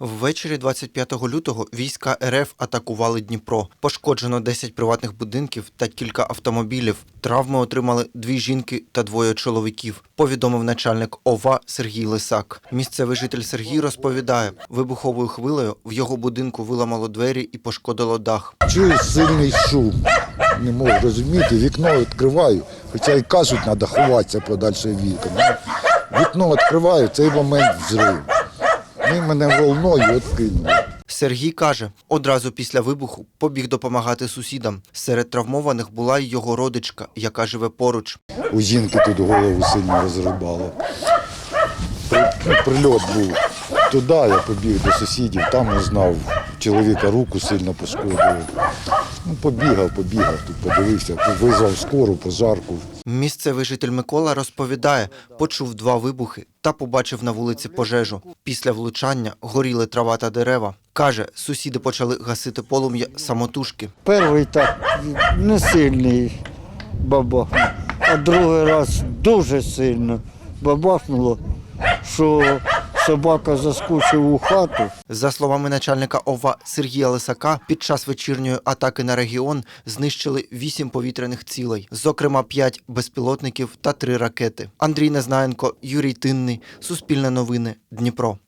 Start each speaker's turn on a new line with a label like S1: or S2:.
S1: Ввечері 25 лютого війська РФ атакували Дніпро. Пошкоджено 10 приватних будинків та кілька автомобілів. Травми отримали дві жінки та двоє чоловіків. Повідомив начальник ОВА Сергій Лисак. Місцевий житель Сергій розповідає, вибуховою хвилею в його будинку виламало двері і пошкодило дах.
S2: Чую сильний шум. Не можу розуміти, вікно відкриваю, хоча й кажуть, треба ховатися подальше. Ну, Вікно відкриваю, цей момент взрив. Вони мене волною відкинули.
S1: Сергій каже, одразу після вибуху побіг допомагати сусідам. Серед травмованих була й його родичка, яка живе поруч.
S2: У жінки тут голову сильно розрубало. Прильот був туди, я побіг до сусідів, там узнав, чоловіка руку сильно пошкодили. Ну, побігав, побігав, тут подивився, визвав скору, пожарку.
S1: Місцевий житель Микола розповідає, почув два вибухи та побачив на вулиці пожежу. Після влучання горіли трава та дерева. Каже, сусіди почали гасити полум'я самотужки.
S3: Перший так не сильний бабахнув, а другий раз дуже сильно бабахнуло, що собака заскочив у хату.
S1: За словами начальника ОВА Сергія Лисака, під час вечірньої атаки на регіон знищили вісім повітряних цілей, зокрема п'ять безпілотників та три ракети. Андрій Незнаєнко, Юрій Тинний, Суспільне новини, Дніпро.